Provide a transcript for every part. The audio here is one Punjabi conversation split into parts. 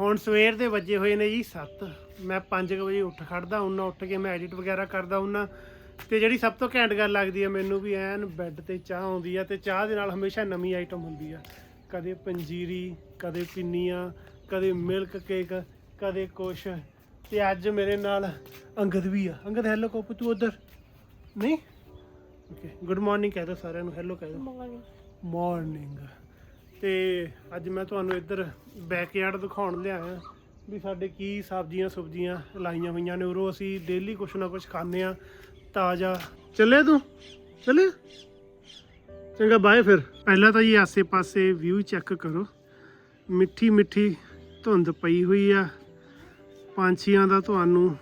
ਹੁਣ ਸਵੇਰ ਦੇ ਵੱਜੇ ਹੋਏ ਨੇ ਜੀ 7 ਮੈਂ 5 ਵਜੇ ਉੱਠ ਖੜਦਾ ਉਹਨਾਂ ਉੱਠ ਕੇ ਮੈਂ ਐਡਿਟ ਵਗੈਰਾ ਕਰਦਾ ਉਹਨਾਂ ਤੇ ਜਿਹੜੀ ਸਭ ਤੋਂ ਘੈਂਟ ਗੱਲ ਲੱਗਦੀ ਹੈ ਮੈਨੂੰ ਵੀ ਐਨ ਬੈੱਡ ਤੇ ਚਾਹ ਆਉਂਦੀ ਆ ਤੇ ਚਾਹ ਦੇ ਨਾਲ ਹਮੇਸ਼ਾ ਨਵੀਂ ਆਈਟਮ ਹੁੰਦੀ ਆ। ਕਦੇ ਪੰਜੀਰੀ ਕਦੇ ਪਿੰਨੀਆਂ ਕਦੇ ਮਿਲਕ ਕੇਕ ਕਦੇ ਕੁਛ। ਤੇ ਅੱਜ ਮੇਰੇ ਨਾਲ ਅੰਗਦ ਵੀ ਆ। ਅੰਗਦ ਹੈਲੋ ਕੋਪ ਤੂੰ ਉਧਰ? ਨਹੀਂ? ਓਕੇ ਗੁੱਡ ਮਾਰਨਿੰਗ ਕਹਿ ਦੋ ਸਾਰਿਆਂ ਨੂੰ ਹੈਲੋ ਕਹਿ ਦੋ। ਮਾਰਨਿੰਗ ਤੇ ਅੱਜ ਮੈਂ ਤੁਹਾਨੂੰ ਇੱਧਰ ਬੈਕਯਾਰਡ ਦਿਖਾਉਣ ਲਿਆਇਆ ਵੀ ਸਾਡੇ ਕੀ ਸਬਜ਼ੀਆਂ ਸੁਬਜ਼ੀਆਂ ਲਾਈਆਂ ਹੋਈਆਂ ਨੇ, ਉਰੋਂ ਅਸੀਂ ਡੇਲੀ ਕੁਛ ਨਾ ਕੁਛ ਖਾਂਦੇ ਆ ਤਾਜ਼ਾ। ਚੱਲੇ ਤੂੰ? ਚੱਲੇ? ਚੰਗਾ ਬਾਏ ਫਿਰ। ਪਹਿਲਾਂ ਤਾਂ ਜੀ ਆਸੇ-ਪਾਸੇ ਵਿਊ ਚੈੱਕ ਕਰੋ। ਮਿੱਠੀ ਮਿੱਠੀ ਧੁੰਦ ਪਈ ਹੋਈ ਆ। ਪੰਛੀਆਂ ਦਾ ਤੁਹਾਨੂੰ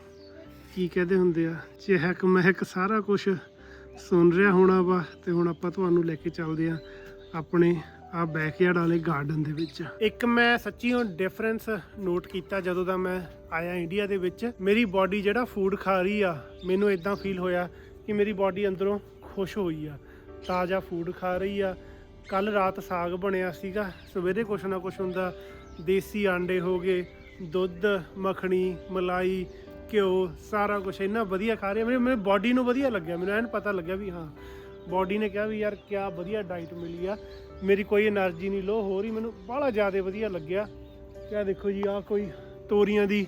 ਕੀ ਕਹਦੇ ਹੁੰਦੇ ਆ ਚਹਿਕ ਮਹਿਕ ਸਾਰਾ ਕੁਝ ਸੁਣ ਰਿਹਾ ਹੋਣਾ ਵਾ, ਤੇ ਹੁਣ ਆਪਾਂ ਤੁਹਾਨੂੰ ਲੈ ਕੇ ਚੱਲਦੇ ਆ ਆਪਣੇ ਆ ਬੈਕਯਾਰਡ ਵਾਲੇ ਗਾਰਡਨ ਦੇ ਵਿੱਚ। ਇੱਕ ਮੈਂ ਸੱਚੀ ਹੁਣ ਡਿਫਰੈਂਸ ਨੋਟ ਕੀਤਾ ਜਦੋਂ ਦਾ ਮੈਂ ਆਇਆ ਇੰਡੀਆ ਦੇ ਵਿੱਚ। ਮੇਰੀ ਬਾਡੀ ਜਿਹੜਾ ਫੂਡ ਖਾ ਰਹੀ ਆ, ਮੈਨੂੰ ਇਦਾਂ ਫੀਲ ਹੋਇਆ ਕਿ ਮੇਰੀ ਬਾਡੀ ਅੰਦਰੋਂ ਖੁਸ਼ ਹੋਈ ਆ, ਤਾਜ਼ਾ ਫੂਡ ਖਾ ਰਹੀ ਆ। ਕੱਲ ਰਾਤ ਸਾਗ ਬਣਿਆ ਸੀਗਾ, ਸਵੇਰੇ ਕੁਛ ਨਾ ਕੁਛ ਹੁੰਦਾ, ਦੇਸੀ ਆਂਡੇ ਹੋ ਗਏ, ਦੁੱਧ, ਮੱਖਣੀ, ਮਲਾਈ, ਘਿਓ, ਸਾਰਾ ਕੁਝ ਇੰਨਾ ਵਧੀਆ ਖਾ ਰਹੇ। ਮੇਰੇ ਮੇਰੇ ਬਾਡੀ ਨੂੰ ਵਧੀਆ ਲੱਗਿਆ, ਮੈਨੂੰ ਐਨ ਪਤਾ ਲੱਗਿਆ ਵੀ ਹਾਂ ਬਾਡੀ ਨੇ ਕਿਹਾ ਵੀ ਯਾਰ ਕਿਆ ਵਧੀਆ ਡਾਈਟ ਮਿਲੀ ਆ। ਮੇਰੀ ਕੋਈ એનર્ਜੀ ਨਹੀਂ ਲੋ ਹੋਰ ਹੀ ਮੈਨੂੰ ਬਾਹਲਾ ਜ਼ਿਆਦਾ ਵਧੀਆ ਲੱਗਿਆ। ਕਿਆ ਦੇਖੋ ਜੀ ਆ ਕੋਈ ਤੋਰੀਆਂ ਦੀ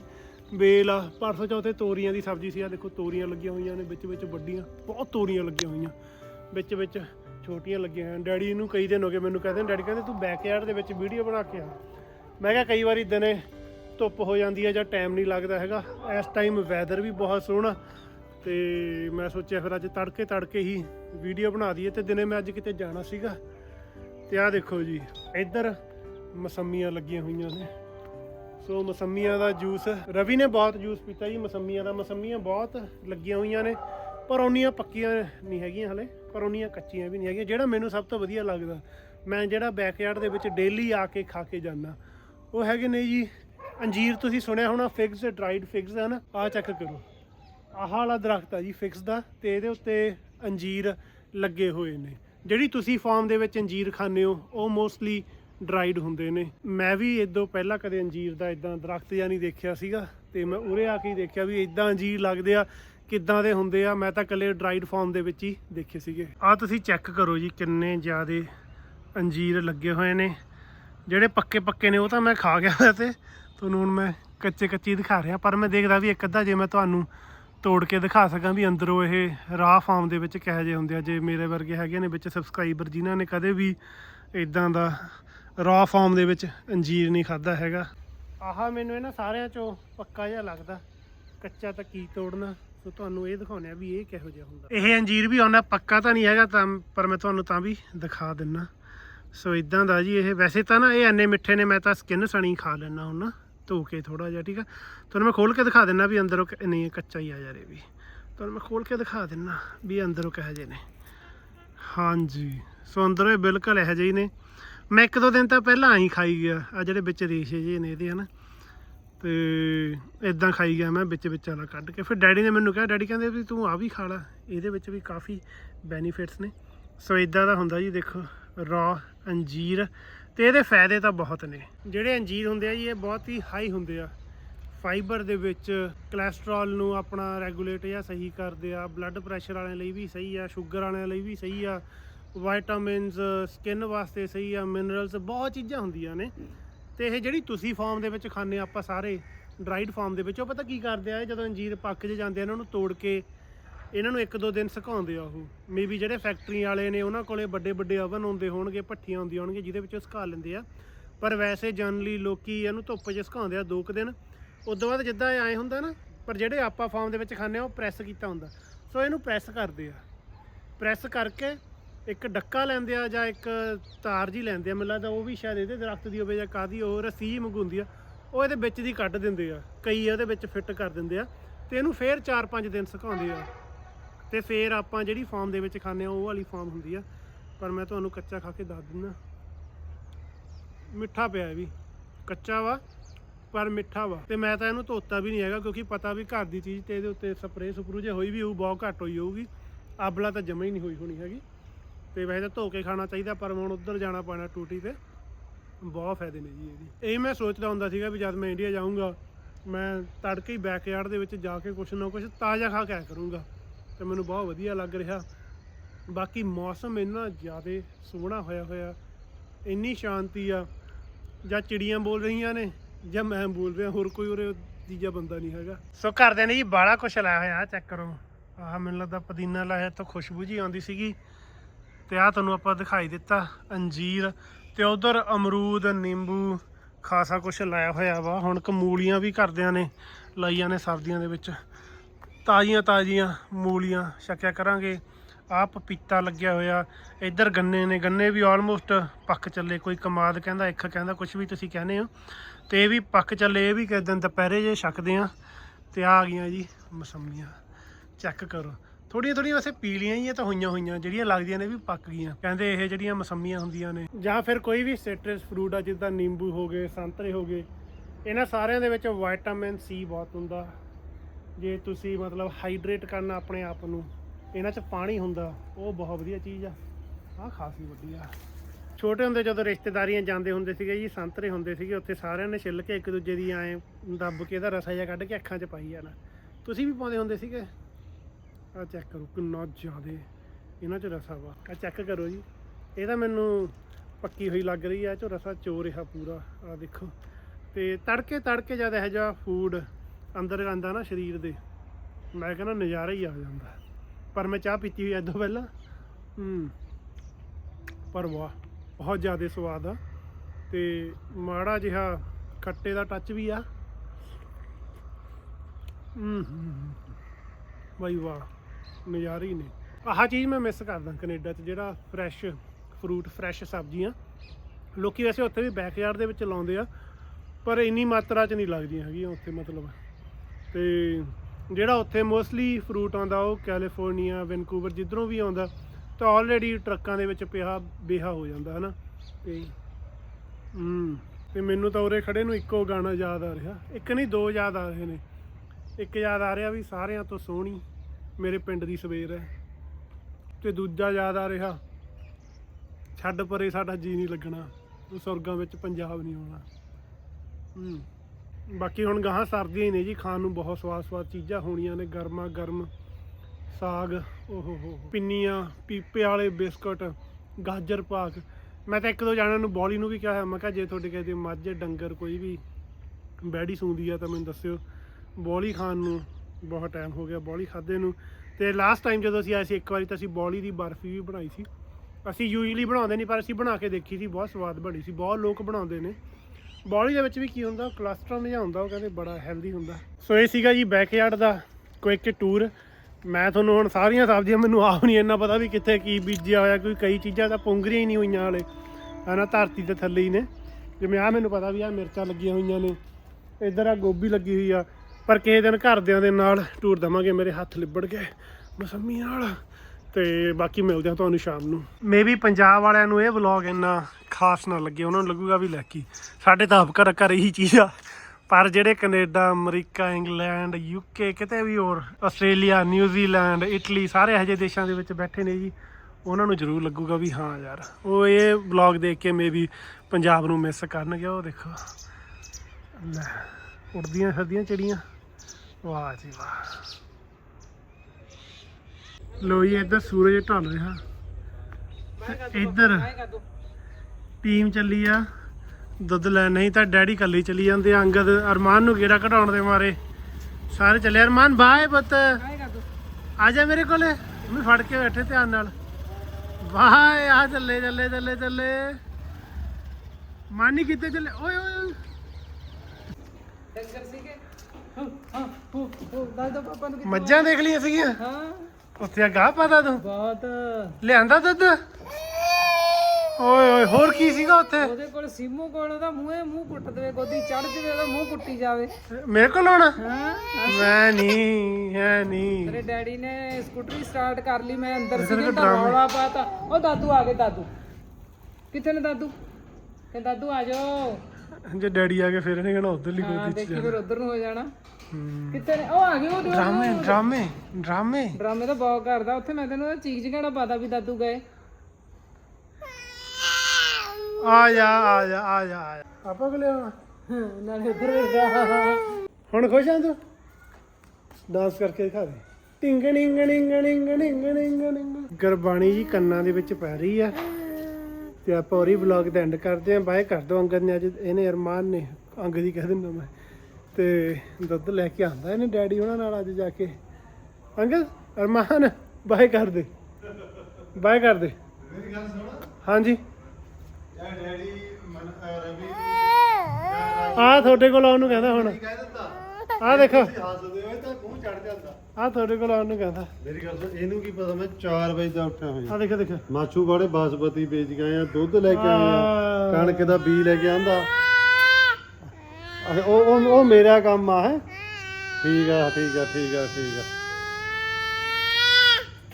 ਬੇਲ ਆ। ਪਰਸੋਂ ਚੌਥੇ ਤੋਰੀਆਂ ਦੀ ਸਬਜ਼ੀ ਸੀ ਆ ਦੇਖੋ ਤੋਰੀਆਂ ਲੱਗੀਆਂ ਹੋਈਆਂ ਨੇ, ਵਿੱਚ ਵਿੱਚ ਵੱਡੀਆਂ, ਬਹੁਤ ਤੋਰੀਆਂ ਲੱਗੀਆਂ ਹੋਈਆਂ। ਵਿੱਚ ਵਿੱਚ ਛੋਟੀਆਂ ਲੱਗੀਆਂ ਹਨ ਡੈਡੀ ਨੂੰ ਕਈ ਦਿਨ ਹੋ ਗਏ ਮੈਨੂੰ ਕਹਿੰਦੇ ਡੈਡੀ ਕਹਿੰਦੇ ਤੂੰ ਬੈਕਯਾਰਡ ਦੇ ਵਿੱਚ ਵੀਡੀਓ ਬਣਾ ਕੇ ਆ। ਮੈਂ ਕਿਹਾ ਕਈ ਵਾਰੀ ਦਿਨੇ ਧੁੱਪ ਹੋ ਜਾਂਦੀ ਹੈ ਜਾਂ ਟਾਈਮ ਨਹੀਂ ਲੱਗਦਾ ਹੈਗਾ। ਇਸ ਟਾਈਮ ਵੈਦਰ ਵੀ ਬਹੁਤ ਸੋਹਣਾ। ਤੇ ਮੈਂ ਸੋਚਿਆ ਫਿਰ ਅੱਜ ਤੜਕੇ ਤੜਕੇ ਹੀ ਵੀਡੀਓ ਬਣਾ ਦਈਏ ਤੇ ਦਿਨੇ ਮੈਂ ਅੱਜ ਕਿਤੇ ਜਾਣਾ ਸੀਗਾ। ਤੇ ਆਹ ਦੇਖੋ ਜੀ, ਇੱਧਰ ਮਸੰਮੀਆਂ ਲੱਗੀਆਂ ਹੋਈਆਂ ਨੇ। ਸੋ ਮਸੰਮੀਆਂ ਦਾ ਜੂਸ, ਰਵੀ ਨੇ ਬਹੁਤ ਜੂਸ ਪੀਤਾ ਜੀ ਮਸੰਮੀਆਂ ਦਾ। ਮਸੰਮੀਆਂ ਬਹੁਤ ਲੱਗੀਆਂ ਹੋਈਆਂ ਨੇ, ਪਰ ਉਹਨੀਆਂ ਪੱਕੀਆਂ ਨਹੀਂ ਹੈਗੀਆਂ ਹਲੇ, ਪਰ ਉਹਨੀਆਂ ਕੱਚੀਆਂ ਵੀ ਨਹੀਂ ਹੈਗੀਆਂ। ਜਿਹੜਾ ਮੈਨੂੰ ਸਭ ਤੋਂ ਵਧੀਆ ਲੱਗਦਾ, ਮੈਂ ਜਿਹੜਾ ਬੈਕਯਾਰਡ ਦੇ ਵਿੱਚ ਡੇਲੀ ਆ ਕੇ ਖਾ ਕੇ ਜਾਂਦਾ, ਉਹ ਹੈਗੇ ਨੇ ਜੀ। ਅੰਜੀਰ, ਤੁਸੀਂ ਸੁਣਿਆ ਹੋਣਾ ਫਿਗਸ ਡਰਾਈਡ ਫਿਗਸ ਹੈ ਨਾ? ਆਹ ਚੈੱਕ ਕਰੋ। ਆਹ ਵਾਲਾ ਦਰਖਤ ਆ ਜੀ ਫਿਕਸ ਦਾ ਤੇ ਇਹਦੇ ਉੱਤੇ ਅੰਜੀਰ ਲੱਗੇ ਹੋਏ ਨੇ। ਜਿਹੜੀ ਤੁਸੀਂ ਫਾਰਮ ਦੇ ਵਿੱਚ ਅੰਜੀਰ ਖਾਂਦੇ ਹੋ, ਉਹ ਮੋਸਟਲੀ ਡਰਾਈਡ ਹੁੰਦੇ ਨੇ। ਮੈਂ ਵੀ ਇਦੋਂ ਪਹਿਲਾਂ ਕਦੇ ਅੰਜੀਰ ਦਾ ਇਦਾਂ ਦਰਖਤ ਜਾਂ ਨਹੀਂ ਦੇਖਿਆ ਸੀਗਾ ਤੇ ਮੈਂ ਉਰੇ ਆ ਕੇ ਹੀ ਦੇਖਿਆ ਵੀ ਇਦਾਂ ਅੰਜੀਰ ਲੱਗਦੇ ਆ, ਕਿੱਦਾਂ ਦੇ ਹੁੰਦੇ ਆ। ਮੈਂ ਤਾਂ ਇਕੱਲੇ ਡਰਾਈਡ ਫਾਰਮ ਦੇ ਵਿੱਚ ਹੀ ਦੇਖੇ ਸੀਗੇ। ਆ ਤੁਸੀਂ ਚੈੱਕ ਕਰੋ ਜੀ ਕਿੰਨੇ ਜ਼ਿਆਦੇ ਅੰਜੀਰ ਲੱਗੇ ਹੋਏ ਨੇ। ਜਿਹੜੇ ਪੱਕੇ ਪੱਕੇ ਨੇ ਉਹ ਤਾਂ ਮੈਂ ਖਾ ਗਿਆ ਵੈਸੇ। ਤੁਹਾਨੂੰ ਹੁਣ ਮੈਂ ਕੱਚੇ ਕੱਚੀ ਦਿਖਾ ਰਿਹਾ, ਪਰ ਮੈਂ ਦੇਖਦਾ ਵੀ ਇੱਕ ਅੱਧਾ ਜੇ ਮੈਂ ਤੁਹਾਨੂੰ ਤੋੜ ਕੇ ਦਿਖਾ ਸਕਾਂ ਵੀ ਅੰਦਰੋਂ ਇਹ ਰਾਹ ਫਾਰਮ ਦੇ ਵਿੱਚ ਕਿਹੋ ਜਿਹੇ ਹੁੰਦੇ ਆ। ਜੇ ਮੇਰੇ ਵਰਗੇ ਹੈਗੇ ਨੇ ਵਿੱਚ ਸਬਸਕ੍ਰਾਈਬਰ ਜਿਨ੍ਹਾਂ ਨੇ ਕਦੇ ਵੀ ਇਦਾਂ ਦਾ ਰਾਹ ਫਾਰਮ ਦੇ ਵਿੱਚ ਅੰਜੀਰ ਨਹੀਂ ਖਾਦਾ ਹੈਗਾ। ਆਹ, ਮੈਨੂੰ ਇਹਨਾਂ ਸਾਰਿਆਂ ਚੋਂ ਪੱਕਾ ਜਿਹਾ ਲੱਗਦਾ। ਕੱਚਾ ਤਾਂ ਕੀ ਤੋੜਨਾ? ਸੋ ਤੁਹਾਨੂੰ ਇਹ ਦਿਖਾਉਣਾ ਵੀ ਇਹ ਕਿਹੋ ਜਿਹਾ ਹੁੰਦਾ। ਇਹ ਅੰਜੀਰ ਵੀ ਆਉਣਾ ਪੱਕਾ ਤਾਂ ਨਹੀਂ ਹੈਗਾ, ਤਾਂ ਪਰ ਮੈਂ ਤੁਹਾਨੂੰ ਤਾਂ ਵੀ ਦਿਖਾ ਦਿੰਨਾ। ਸੋ ਇਦਾਂ ਦਾ ਜੀ ਇਹ। ਵੈਸੇ ਤਾਂ ਨਾ ਇਹ ਐਨੇ ਮਿੱਠੇ ਨੇ, ਮੈਂ ਤਾਂ ਸਕਿਨ ਸਣੀ ਖਾ ਲੈਣਾ ਹੁਣ ਧੋ ਕੇ ਥੋੜਾ ਜਿਹਾ, ਠੀਕ ਆ? ਤੁਹਾਨੂੰ ਮੈਂ ਖੋਲ ਕੇ ਦਿਖਾ ਦਿੰਨਾ ਵੀ ਅੰਦਰੋਂ ਨਹੀਂ, ਕੱਚਾ ਹੀ ਆ ਯਾਰ ਇਹ ਵੀ। ਤੁਹਾਨੂੰ ਮੈਂ ਖੋਲ ਕੇ ਦਿਖਾ ਦਿੰਨਾ ਵੀ ਅੰਦਰੋਂ ਕਿਹੋ ਜਿਹੇ ਨੇ। ਹਾਂਜੀ। ਸੋ ਅੰਦਰੋਂ ਇਹ ਬਿਲਕੁਲ ਇਹੋ ਜਿਹੇ ਹੀ ਨੇ। ਮੈਂ ਇੱਕ ਦੋ ਦਿਨ ਤਾਂ ਪਹਿਲਾਂ ਹੀ ਖਾਈ ਗਿਆ। ਆ ਜਿਹੜੇ ਵਿੱਚ ਰੇਸ਼ੇ ਜਿਹੇ ਨੇ ਇਹਦੇ, ਹਨਾ? ਤੇ ਇਦਾਂ ਖਾਈ ਗਿਆ ਮੈਂ ਵਿੱਚ ਵਿੱਚ ਵਾਲਾ ਕੱਢ ਕੇ। ਫਿਰ ਡੈਡੀ ਨੇ ਮੈਨੂੰ ਕਿਹਾ, ਡੈਡੀ ਕਹਿੰਦੇ ਵੀ ਤੂੰ ਆ ਵੀ ਖਾ ਲੈ। ਇਹਦੇ ਵਿੱਚ ਵੀ ਕਾਫੀ ਬੈਨੀਫਿਟਸ ਨੇ। ਸੋ ਇਦਾਂ ਦਾ ਹੁੰਦਾ ਜੀ, ਦੇਖੋ ਰॉ ਅੰਜੀਰ ਤੇ ਇਹਦੇ ਫਾਇਦੇ ਤਾਂ ਬਹੁਤ ਨੇ। ਜਿਹੜੇ ਅੰਜੀਰ ਹੁੰਦੇ ਆ ਜੀ, ਇਹ ਬਹੁਤ ਹੀ ਹਾਈ ਹੁੰਦੇ ਆ। ਫਾਈਬਰ ਦੇ ਵਿੱਚ ਕੋਲੇਸਟ੍ਰੋਲ ਨੂੰ ਆਪਣਾ ਰੈਗੂਲੇਟ ਜਾਂ ਸਹੀ ਕਰਦੇ ਆ ਬਲੱਡ ਪ੍ਰੈਸ਼ਰ ਵਾਲਿਆਂ ਲਈ ਵੀ ਸਹੀ ਆ ਸ਼ੂਗਰ ਵਾਲਿਆਂ ਲਈ ਵੀ ਸਹੀ ਆ ਵਿਟਾਮਿਨਸ ਸਕਿਨ ਵਾਸਤੇ ਸਹੀ ਆ ਮਿਨਰਲਸ ਬਹੁਤ ਚੀਜ਼ਾਂ ਹੁੰਦੀਆਂ ਨੇ। ਤੇ ਇਹ ਜਿਹੜੀ ਤੁਸੀਂ ਫਾਰਮ ਦੇ ਵਿੱਚ ਖਾਂਦੇ ਆ ਆਪਾਂ ਸਾਰੇ ਡਰਾਈਡ ਫਾਰਮ ਦੇ ਵਿੱਚ, ਉਹ ਪਤਾ ਕੀ ਕਰਦੇ ਆ? ਜਦੋਂ ਅੰਜੀਰ ਪੱਕ ਜੇ ਜਾਂਦੇ ਆ, ਇਹਨਾਂ ਨੂੰ ਤੋੜ ਕੇ ਇਹਨਾਂ ਨੂੰ ਇੱਕ ਦੋ ਦਿਨ ਸੁਕਾਉਂਦੇ ਆ ਉਹ। ਮੇਬੀ ਜਿਹੜੇ ਫੈਕਟਰੀ ਵਾਲੇ ਨੇ, ਉਹਨਾਂ ਕੋਲੇ ਵੱਡੇ ਵੱਡੇ ਓਵਨ ਹੁੰਦੇ ਹੋਣਗੇ, ਭੱਠੀਆਂ ਹੁੰਦੀਆਂ ਹੋਣਗੀਆਂ, ਜਿਹਦੇ ਵਿੱਚ ਉਹ ਸੁਕਾ ਲੈਂਦੇ ਆ। ਪਰ ਵੈਸੇ ਜਨਰਲੀ ਲੋਕੀ ਇਹਨੂੰ ਧੁੱਪ 'ਚ ਸੁਕਾਉਂਦੇ ਆ ਦੋ ਕੁ ਦਿਨ। ਉਦੋਂ ਬਾਅਦ ਜਿੱਦਾਂ ਇਹ ਐਂ ਹੁੰਦਾ ਨਾ, ਪਰ ਜਿਹੜੇ ਆਪਾਂ ਫਾਰਮ ਦੇ ਵਿੱਚ ਖਾਂਦੇ ਆ, ਉਹ ਪ੍ਰੈਸ ਕੀਤਾ ਹੁੰਦਾ। ਸੋ ਇਹਨੂੰ ਪ੍ਰੈਸ ਕਰਦੇ ਆ। ਪ੍ਰੈਸ ਕਰਕੇ ਇੱਕ ਡੱਕਾ ਲੈਂਦੇ ਆ ਜਾਂ ਇੱਕ ਤਾਰ ਜੀ ਲੈਂਦੇ ਆ, ਮੈਨੂੰ ਲੱਗਦਾ ਉਹ ਵੀ ਸ਼ਾਇਦ ਇਹਦੇ ਦਰਖਤ ਦੀ ਹੋਵੇ ਜਾਂ ਕਾਦੀ ਉਹ ਰੱਸੀ ਜਿਹੀ ਮੰਗੁੰਦੀ ਆ, ਉਹ ਇਹਦੇ ਵਿੱਚ ਦੀ ਕੱਢ ਦਿੰਦੇ ਆ। ਕਈ ਇਹਦੇ ਵਿੱਚ ਫਿੱਟ ਕਰ ਦਿੰਦੇ ਆ। ਤੇ ਇਹਨੂੰ ਫੇਰ 4-5 ਦਿਨ ਸੁਕਾਉਂਦੇ ਆ। ਤੇ ਫੇਰ ਆਪਾਂ ਜਿਹੜੀ ਫਾਰਮ ਦੇ ਵਿੱਚ ਖਾਂਦੇ ਆ ਉਹ ਵਾਲੀ ਫਾਰਮ ਹੁੰਦੀ ਆ। ਪਰ ਮੈਂ ਤੁਹਾਨੂੰ ਕੱਚਾ ਖਾ ਕੇ ਦੱਸ ਦਿੰਦਾ। ਮਿੱਠਾ ਪਿਆ ਵੀ। ਕੱਚਾ ਵਾ, ਪਰ ਮਿੱਠਾ ਵਾ। ਤੇ ਮੈਂ ਤਾਂ ਇਹਨੂੰ ਧੋਤਾ ਵੀ ਨਹੀਂ ਹੈਗਾ, ਕਿਉਂਕਿ ਪਤਾ ਵੀ ਘਰ ਦੀ ਚੀਜ਼ ਤੇ ਇਹਦੇ ਉੱਤੇ ਸਪਰੇਅ ਸਪਰੂ ਜੇ ਹੋਈ ਵੀ ਹੋਊ, ਬਹੁਤ ਘੱਟ ਹੋਈ ਹੋਊਗੀ। ਆਬਲਾ ਤਾਂ ਜਮਾ ਹੀ ਨਹੀਂ ਹੋਈ ਹੋਣੀ ਹੈਗੀ। ਤੇ ਵੈਸੇ ਤਾਂ ਧੋ ਕੇ ਖਾਣਾ ਚਾਹੀਦਾ, ਪਰ ਹੁਣ ਉੱਧਰ ਜਾਣਾ ਪੈਣਾ ਟੂਟੀ ਤੇ। ਬਹੁਤ ਫਾਇਦੇ ਨੇ ਜੀ ਇਹਦੇ। ਇਹ ਮੈਂ ਸੋਚਦਾ ਹੁੰਦਾ ਸੀਗਾ ਵੀ ਜਦ ਮੈਂ ਇੰਡੀਆ ਜਾਊਂਗਾ, ਮੈਂ ਤੜਕੇ ਹੀ ਬੈਕਯਾਰਡ ਦੇ ਵਿੱਚ ਜਾ ਕੇ ਕੁਛ ਨਾ ਕੁਛ ਤਾਜ਼ਾ ਖਾ ਕੇ ਆਇਆ ਕਰੂੰਗਾ। ਤੇ ਮੈਨੂੰ ਬਹੁਤ ਵਧੀਆ ਲੱਗ ਰਿਹਾ। ਬਾਕੀ ਮੌਸਮ ਇੰਨਾ ਜ਼ਿਆਦਾ ਸੋਹਣਾ ਹੋਇਆ ਹੋਇਆ, ਇੰਨੀ ਸ਼ਾਂਤੀ ਆ। ਜਾਂ ਚਿੜੀਆਂ ਬੋਲ ਰਹੀਆਂ ਨੇ, ਜਾਂ ਮੈਂ ਬੋਲ ਰਿਹਾ, ਹੋਰ ਕੋਈ ਉਰੇ ਤੀਜਾ ਬੰਦਾ ਨਹੀਂ ਹੈਗਾ। ਸੋ ਘਰਦਿਆਂ ਨੇ ਜੀ ਬਾਲਾ ਕੁਛ ਲਾਇਆ ਹੋਇਆ ਚੈੱਕ ਕਰੋ। ਆਹ ਮੈਨੂੰ ਲੱਗਦਾ ਪੁਦੀਨਾ ਲਾਇਆ ਤਾਂ ਖੁਸ਼ਬੂ ਜੀ ਆਉਂਦੀ ਸੀਗੀ। ਤੇ ਆਹ ਤੁਹਾਨੂੰ ਆਪਾਂ ਦਿਖਾਈ ਦਿੱਤਾ, ਅੰਜੀਰ। ਤੇ ਉਧਰ ਅਮਰੂਦ, ਨਿੰਬੂ, ਖਾਸਾ ਕੁਛ ਲਾਇਆ ਹੋਇਆ ਵਾ। ਹੁਣ ਕਮੂਲੀਆਂ ਵੀ ਘਰਦਿਆਂ ਨੇ ਲਾਈਆਂ ਨੇ ਸਰਦੀਆਂ ਦੇ ਵਿੱਚ। ਤਾਜ਼ੀਆਂ ਤਾਜ਼ੀਆਂ ਮੂਲੀਆਂ ਛਕਿਆ ਕਰਾਂਗੇ। ਆ ਪਪੀਤਾ ਲੱਗਿਆ ਹੋਇਆ। ਇੱਧਰ ਗੰਨੇ ਨੇ। ਗੰਨੇ ਵੀ ਆਲਮੋਸਟ ਪੱਕ ਚੱਲੇ। ਕੋਈ ਕਮਾਦ ਕਹਿੰਦਾ, ਇੱਕ ਕਹਿੰਦਾ ਕੁਝ ਵੀ ਤੁਸੀਂ ਕਹਿੰਦੇ ਹੋ। ਤੇ ਇਹ ਵੀ ਪੱਕ ਚੱਲੇ। ਇਹ ਵੀ ਕਿਸ ਦਿਨ ਦੁਪਹਿਰੇ ਜੇ ਛਕਦੇ ਆ ਤੇ ਆ ਗਈਆਂ ਜੀ ਮਸੰਮੀਆਂ। ਚੈੱਕ ਕਰੋ। ਥੋੜੀਆਂ ਥੋੜੀਆਂ ਵੈਸੇ ਪੀਲੀਆਂ ਹੀ ਆ ਤਾਂ ਹੋਈਆਂ ਹੋਈਆਂ। ਜਿਹੜੀਆਂ ਲੱਗਦੀਆਂ ਨੇ ਵੀ ਪੱਕ ਗਈਆਂ। ਕਹਿੰਦੇ ਇਹ ਜਿਹੜੀਆਂ ਮਸੰਮੀਆਂ ਹੁੰਦੀਆਂ ਨੇ। ਜਾਂ ਫਿਰ ਕੋਈ ਵੀ ਸਿਟਰਸ ਫਰੂਟ ਆ, ਜਿੱਦਾਂ ਨਿੰਬੂ ਹੋ ਗਏ, ਸੰਤਰੇ ਹੋ ਗਏ। ਇਹਨਾਂ ਸਾਰਿਆਂ ਦੇ ਵਿੱਚ ਵਿਟਾਮਿਨ ਸੀ ਬਹੁਤ ਹੁੰਦਾ। ਜੇ ਤੁਸੀਂ ਮਤਲਬ ਹਾਈਡਰੇਟ ਕਰਨਾ ਆਪਣੇ ਆਪ ਨੂੰ, ਇਹਨਾਂ 'ਚ ਪਾਣੀ ਹੁੰਦਾ, ਉਹ ਬਹੁਤ ਵਧੀਆ ਚੀਜ਼ ਆ। ਆਹ ਖਾਸੀ ਵੱਡੀ ਆ। ਛੋਟੇ ਹੁੰਦੇ ਜਦੋਂ ਰਿਸ਼ਤੇਦਾਰੀਆਂ ਜਾਂਦੇ ਹੁੰਦੇ ਸੀਗੇ ਜੀ, ਸੰਤਰੇ ਹੁੰਦੇ ਸੀਗੇ, ਉੱਥੇ ਸਾਰਿਆਂ ਨੇ ਛਿੱਲ ਕੇ ਇੱਕ ਦੂਜੇ ਦੀ ਐਂ ਦੱਬ ਕੇ ਇਹਦਾ ਰਸਾ ਜਿਹਾ ਕੱਢ ਕੇ ਅੱਖਾਂ 'ਚ ਪਾਈ ਜਾਣਾ। ਤੁਸੀਂ ਵੀ ਪਾਉਂਦੇ ਹੁੰਦੇ ਸੀਗੇ? ਆ ਚੈੱਕ ਕਰੋ, ਕਿੰਨਾ ਜ਼ਿਆਦੇ ਇਹਨਾਂ 'ਚ ਰਸਾ ਵਾ। ਆ ਚੈੱਕ ਕਰੋ ਜੀ। ਇਹ ਤਾਂ ਮੈਨੂੰ ਪੱਕੀ ਹੋਈ ਲੱਗ ਰਹੀ ਆ, ਇਹ 'ਚੋਂ ਰਸਾ ਚੋ ਰਿਹਾ ਪੂਰਾ। ਆ ਦੇਖੋ। ਤੇ ਤੜਕੇ ਤੜਕੇ ਜਦ ਇਹੋ ਜਿਹਾ ਫੂਡ ਅੰਦਰ ਆਂਦਾ ਨਾ ਸਰੀਰ ਦੇ, ਮੈਂ ਕਹਿੰਦਾ ਨਜ਼ਾਰਾ ਹੀ ਆ ਜਾਂਦਾ ਪਰ ਮੈਂ ਚਾਹ ਪੀਤੀ ਹੋਈ ਐਦੋਂ ਪਹਿਲਾਂ। ਹੂੰ। ਪਰ ਵਾਹ, ਬਹੁਤ ਜ਼ਿਆਦਾ ਸਵਾਦ ਆ। ਤੇ ਮਾੜਾ ਜਿਹਾ ਖੱਟੇ ਦਾ ਟੱਚ ਵੀ ਆ। ਹੂੰ ਹੂੰ ਬਾਈ ਵਾਹ, ਨਜ਼ਾਰੇ ਹੀ ਨੇ। ਆਹ ਚੀਜ਼ ਮੈਂ ਮਿਸ ਕਰਦਾ ਕੈਨੇਡਾ 'ਚ, ਜਿਹੜਾ ਫਰੈਸ਼ ਫਰੂਟ ਫਰੈਸ਼ ਸਬਜ਼ੀਆਂ। ਲੋਕੀ ਵੈਸੇ ਉੱਥੇ ਵੀ ਬੈਕਯਾਰਡ ਦੇ ਵਿੱਚ ਲਾਉਂਦੇ ਆ, ਪਰ ਇੰਨੀ ਮਾਤਰਾ 'ਚ ਨਹੀਂ ਲੱਗਦੀਆਂ ਹੈਗੀਆਂ ਉੱਥੇ, ਮਤਲਬ। ਤੇ ਜਿਹੜਾ ਉੱਥੇ ਮੋਸਟਲੀ ਫਰੂਟ ਆਉਂਦਾ, ਉਹ ਕੈਲੀਫੋਰਨੀਆ ਵੈਨਕੂਵਰ ਜਿੱਧਰੋਂ ਵੀ ਆਉਂਦਾ, ਤਾਂ ਆਲਰੇਡੀ ਟਰੱਕਾਂ ਦੇ ਵਿੱਚ ਪਿਆ, ਬੇਹਾ ਹੋ ਜਾਂਦਾ, ਹਨਾ? ਤੇ ਹੂੰ, ਤੇ ਮੈਨੂੰ ਤਾਂ ਉਰੇ ਖੜੇ ਨੂੰ ਇੱਕੋ ਗਾਣਾ ਯਾਦ ਆ ਰਿਹਾ। ਇੱਕ ਨਹੀਂ, ਦੋ ਯਾਦ ਆ ਰਹੇ ਨੇ। ਇੱਕ ਯਾਦ ਆ ਰਿਹਾ ਵੀ ਸਾਰਿਆਂ ਤੋਂ ਸੋਹਣੀ ਮੇਰੇ ਪਿੰਡ ਦੀ ਸਵੇਰ ਹੈ। ਤੇ ਦੂਜਾ ਯਾਦ ਆ ਰਿਹਾ, ਛੱਡ ਪਰੇ ਸਾਡਾ ਜੀ ਨਹੀਂ ਲੱਗਣਾ। ਉਹ ਸੁਰਗਾਂ ਵਿੱਚ ਪੰਜਾਬ ਨਹੀਂ ਆਉਣਾ। ਹੂੰ। ਬਾਕੀ ਹੁਣ ਗਾਹਾਂ ਸਰਦੀਆਂ ਹੀ ਨੇ ਜੀ, ਖਾਣ ਨੂੰ ਬਹੁਤ ਸਵਾਦ ਸਵਾਦ ਚੀਜ਼ਾਂ ਹੋਣੀਆਂ ਨੇ, ਗਰਮਾ ਗਰਮ ਸਾਗ, ਓਹੋ ਹੋ ਪਿੰਨੀਆਂ, ਪੀਪੇ ਵਾਲੇ ਬਿਸਕਟ, ਗਾਜਰ ਪਾਕ। ਮੈਂ ਤਾਂ ਇੱਕ ਦੋ ਜਾਣਿਆਂ ਨੂੰ ਬੌਲੀ ਨੂੰ ਵੀ ਕਿਹਾ ਮੈਂ ਕਿਹਾ ਜੇ ਤੁਹਾਡੇ ਕਿਸੇ ਦੀ ਮੱਝ, ਡੰਗਰ ਕੋਈ ਵੀ ਬੈੜੀ ਸੂੰਦੀ ਆ ਤਾਂ ਮੈਨੂੰ ਦੱਸਿਓ। ਬੌਲੀ ਖਾਣ ਨੂੰ ਬਹੁਤ ਟਾਈਮ ਹੋ ਗਿਆ ਬੌਲੀ ਖਾਦੇ ਨੂੰ। ਤੇ ਲਾਸਟ ਟਾਈਮ ਜਦੋਂ ਅਸੀਂ ਆਏ ਸੀ ਇੱਕ ਵਾਰੀ ਤਾਂ ਅਸੀਂ ਬੌਲੀ ਦੀ ਬਰਫੀ ਵੀ ਬਣਾਈ ਸੀ। ਅਸੀਂ ਯੂਜੂਲੀ ਬਣਾਉਂਦੇ ਨਹੀਂ ਪਰ ਅਸੀਂ ਬਣਾ ਕੇ ਦੇਖੀ ਸੀ, ਬਹੁਤ ਸਵਾਦ ਬਣੀ ਸੀ, ਬਹੁਤ ਲੋਕ ਬਣਾਉਂਦੇ ਨੇ। ਬੋਲੀ ਦੇ ਵਿੱਚ ਵੀ ਕੀ ਹੁੰਦਾ ਕੋਲੇਸਟ੍ਰੋਲ ਨਹੀਂ ਹੁੰਦਾ, ਉਹ ਕਹਿੰਦੇ ਬੜਾ ਹੈਲਦੀ ਹੁੰਦਾ। ਸੋ ਇਹ ਸੀਗਾ ਜੀ ਬੈਕਯਾਰਡ ਦਾ ਕੁਇਕ ਟੂਰ ਮੈਂ ਤੁਹਾਨੂੰ ਹੁਣ ਸਾਰੀਆਂ ਸਬਜ਼ੀਆਂ ਮੈਨੂੰ ਆਪ ਨਹੀਂ ਇੰਨਾ ਪਤਾ ਵੀ ਕਿੱਥੇ ਕੀ ਬੀਜਿਆ ਹੋਇਆ, ਕੋਈ ਕਈ ਚੀਜ਼ਾਂ ਤਾਂ ਪੁੰਗਰੀਆਂ ਹੀ ਨਹੀਂ ਹੋਈਆਂ ਹਾਲੇ। ਹਨਾ, ਧਰਤੀ ਦੇ ਥੱਲੇ ਹੀ ਨੇ। ਜਿਵੇਂ ਆ ਮੈਨੂੰ ਪਤਾ ਵੀ ਆ ਮਿਰਚਾਂ ਲੱਗੀਆਂ ਹੋਈਆਂ ਨੇ। ਇੱਧਰ ਆ ਗੋਭੀ ਲੱਗੀ ਹੋਈ ਆ। ਪਰ ਕਿਸੇ ਦਿਨ ਘਰਦਿਆਂ ਦੇ ਨਾਲ ਟੂਰ ਦਵਾਂਗੇ, ਮੇਰੇ ਹੱਥ ਲਿਬੜ ਗਏ ਮਸੰਮੀ ਨਾਲ ਤੇ ਬਾਕੀ ਮਿਲਦੇ ਆ ਤੁਹਾਨੂੰ ਸ਼ਾਮ ਨੂੰ। ਮੇਬੀ ਪੰਜਾਬ ਵਾਲਿਆਂ ਨੂੰ ਇਹ ਵਲੌਗ ਇੰਨਾ ਖਾਸ ਨਾ ਲੱਗੇ ਉਹਨਾਂ ਨੂੰ ਲੱਗੂਗਾ ਵੀ ਲੈਕੀ ਸਾਡੇ ਤਾਂ ਆਪ ਘਰ ਘਰ ਇਹੀ ਚੀਜ਼ ਆ। ਪਰ ਜਿਹੜੇ ਕੈਨੇਡਾ ਅਮਰੀਕਾ ਇੰਗਲੈਂਡ ਯੂਕੇ ਕਿਤੇ ਵੀ ਹੋਰ ਆਸਟ੍ਰੇਲੀਆ ਨਿਊਜ਼ੀਲੈਂਡ ਇਟਲੀ ਸਾਰੇ ਇਹੋ ਜਿਹੇ ਦੇਸ਼ਾਂ ਦੇ ਵਿੱਚ ਬੈਠੇ ਨੇ ਜੀ ਉਹਨਾਂ ਨੂੰ ਜ਼ਰੂਰ ਲੱਗੂਗਾ ਵੀ ਹਾਂ ਯਾਰ ਉਹ ਇਹ ਵਲੌਗ ਦੇਖ ਕੇ ਮੇਬੀ ਪੰਜਾਬ ਨੂੰ ਮਿਸ ਕਰਨਗੇ ਉਹ ਦੇਖੋ। ਲੈ ਉੜਦੀਆਂ ਫਿਰਦੀਆਂ ਚਿੜੀਆਂ। ਵਾਹ ਜੀ ਵਾਹ। ਲੋ ਜੀ ਇੱਧਰ ਸੂਰਜ ਢਲ ਰਿਹਾ। ਇੱਧਰ ਟੀਮ ਚੱਲੀ ਆ। ਦੁੱਧ ਲੈਣ ਨਹੀਂ ਤਾਂ ਡੈਡੀ ਕੱਲੀ ਚੱਲੀ ਜਾਂਦੇ ਆ। ਅੰਗਦ ਅਰਮਾਨ ਨੂੰ ਗੇੜਾ ਕਢਾਉਣ ਦੇ ਮਾਰੇ। ਸਾਰੇ ਚੱਲੇ ਅਰਮਾਨ ਬਾਏ ਪੁੱਤ। ਆ ਜਾ ਮੇਰੇ ਕੋਲੇ। ਮੈਂ ਫੜ ਕੇ ਬੈਠੇ ਧਿਆਨ ਨਾਲ। ਬਾਏ ਆ ਚੱਲੇ ਚੱਲੇ ਚੱਲੇ ਚੱਲੇ। ਮਾਨੀ ਕਿੱਥੇ ਚੱਲੇ? ਓਏ ਓਏ ਓਏ। ਡੰਗਰ ਸੀਗੇ। ਹਾਂ ਹਾਂ ਹੋ ਹੋ। ਦੱਸ ਦੋ ਪਾਪਾ ਨੂੰ ਮੱਝਾਂ ਦੇਖ ਲਈਆਂ ਸੀਗੀਆਂ? ਹਾਂ। ਉੱਥੇ ਆ ਗਾਹ ਪਾਦਾ ਤੂੰ? ਬਹੁਤ। ਲਿਆਂਦਾ ਦੁੱਧ? ਓਏ ਓਏ ਹੋਰ ਕੀ ਸੀਗਾ ਉੱਥੇ? ਉਹਦੇ ਕੋਲ ਸੀਮੂ ਕੋਲ ਉਹਦਾ ਮੂੰਹੇ ਮੂੰਹ ਕੁੱਟ ਦੇਵੇ ਗੋਦੀ ਚੜ ਜਵੇ ਉਹਦਾ ਮੂੰਹ ਕੁੱਟੀ ਜਾਵੇ। ਮੇਰੇ ਕੋਲ ਆਉਣਾ? ਹਾਂ ਮੈਂ ਨਹੀਂ ਹੈ ਨਹੀਂ। ਤੇਰੇ ਡੈਡੀ ਨੇ ਸਕੂਟਰੀ ਸਟਾਰਟ ਕਰ ਲਈ ਮੈਂ ਅੰਦਰ ਸੀ ਕੋਈ ਤਾਂ। ਰੌਲਾ ਪਾਤਾ। ਉਹ ਦਾਦੂ ਆ ਗਏ ਦਾਦੂ। ਕਿੱਥੇ ਨੇ ਦਾਦੂ? ਤੇ ਦਾਦੂ ਆ ਜਾਓ। ਜੇ ਡੈਡੀ ਆ ਕੇ ਫਿਰ ਇਹਨੇ ਕਹਣਾ ਉਧਰਲੀ ਹਾਂ ਗੋਦੀ ਚ ਦੇਖੀ ਫਿਰ ਉਧਰ ਨੂੰ ਹੋ ਜਾਣਾ। ਹੂੰ। ਕਿੱਥੇ ਨੇ? ਉਹ ਆ ਗਏ ਉਹ ਡਰਾਮੇ ਡਰਾਮੇ ਡਰਾਮੇ। ਡਰਾਮੇ ਤਾਂ ਬਹੁਤ ਕਰਦਾ। ਉੱਥੇ ਮੈਂ ਤੈਨੂੰ ਚੀਕ ਚਿਹਾੜਾ ਪਾਤਾ ਵੀ ਦਾਦੂ ਗਏ? ਆ ਜਾ ਆ ਜਾ ਆ ਜਾ ਆ ਜਾ ਆਪਾਂ ਕੋਲੇ ਆਉਣਾ ਨਾਲੇ ਇੱਧਰ ਵੇਖਦਾ ਹੁਣ ਖੁਸ਼ ਆਂ ਤੂੰ? ਡਾਂਸ ਕਰਕੇ ਦਿਖਾ ਦੇ। ਟਿੰਗ ਟਿੰਗ ਟਿੰਗ ਟਿੰਗ ਟਿੰਗ ਟਿੰਗ ਟਿੰਗ ਗਰਬਾਣੀ ਜੀ ਕੰਨਾਂ ਦੇ ਵਿੱਚ ਪੈ ਰਹੀ ਆ। ਤੇ ਆਪਾਂ ਹੋਰੀ ਵਲੌਗ ਦਾ ਐਂਡ ਕਰਦੇ ਆਂ। ਬਾਏ ਕਰ ਦੋ ਅੰਗਦ ਨੇ ਅੱਜ। ਇਹਨੇ ਅਰਮਾਨ ਨੇ ਅੰਗਦ ਹੀ ਕਹਿ ਦਿੰਦਾ ਮੈਂ। ਤੇ ਦੁੱਧ ਲੈ ਕੇ ਆਂਦਾ ਇਹਨੇ ਡੈਡੀ ਉਹਨਾਂ ਨਾਲ ਅੱਜ ਜਾ ਕੇ। ਅੰਗਦ ਅਰਮਾਨ ਬਾਏ ਕਰ ਦੇ। ਬਾਏ ਕਰ ਦੇ। ਮੇਰੀ ਗੱਲ ਸੁਣ। ਹਾਂਜੀ। ਯਾ ਡੈਡੀ ਮਨ ਅਹ ਰਵੀ। ਆ ਤੁਹਾਡੇ ਕੋਲ ਆਉਣ ਨੂੰ ਕਹਿੰਦਾ ਹੁਣ। ਕੀ ਕਹਿ ਦਿੱਤਾ ਆ ਦੇਖੋ। ਤੁਸੀਂ ਹੱਸਦੇ ਹੋ ਤਾਂ ਮੂੰਹ ਚੜ ਜਾਂਦਾ। ਆ ਤੁਹਾਡੇ ਕੋਲ ਆਉਣ ਨੂੰ ਕਹਿੰਦਾ। ਮੇਰੀ ਗੱਲ ਸੁਣ ਇਹਨੂੰ ਕੀ ਪਤਾ ਮੈਂ 4 ਵਜੇ ਦਾ ਉੱਠਿਆ ਹੋਇਆ। ਆ ਦੇਖੋ ਦੇਖੋ। ਮਾਛੂ ਵਾਲੇ ਬਾਸਪਤੀ ਵੇਚ ਗਏ ਆ ਦੁੱਧ ਲੈ ਕੇ ਆਏ ਆ। ਆ। ਕਣਕ ਦਾ ਬੀ ਲੈ ਕੇ ਆਂਦਾ। ਉਹ ਉਹ ਉਹ ਮੇਰਾ ਕੰਮ ਆ ਹੈ? ਠੀਕ ਆ ਠੀਕ ਆ ਠੀਕ ਆ ਠੀਕ ਆ।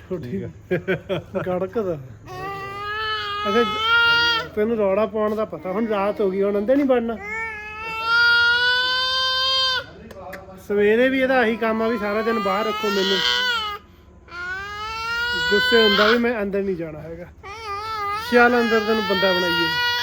ਤੁਹਾਡੀ ਗੜਕਦਾ ਅੱਛਾ ਤੈਨੂੰ ਰੌਲਾ ਪਾਉਣ ਦਾ ਪਤਾ, ਹੁਣ ਰਾਤ ਹੋ ਗਈ, ਹੁਣ ਅੰਦਰ ਨਹੀਂ ਵੜਨਾ। ਸਵੇਰੇ ਵੀ ਇਹਦਾ ਆਹੀ ਕੰਮ ਆ ਵੀ ਸਾਰਾ ਦਿਨ ਬਾਹਰ ਰੱਖੋ ਮੈਨੂੰ। ਗੁੱਸੇ ਹੁੰਦਾ ਵੀ ਮੈਂ ਅੰਦਰ ਨਹੀਂ ਜਾਣਾ ਹੈਗਾ। ਚੱਲ ਅੰਦਰ ਤੈਨੂੰ ਬੰਦਾ ਬਣਾਈਏ।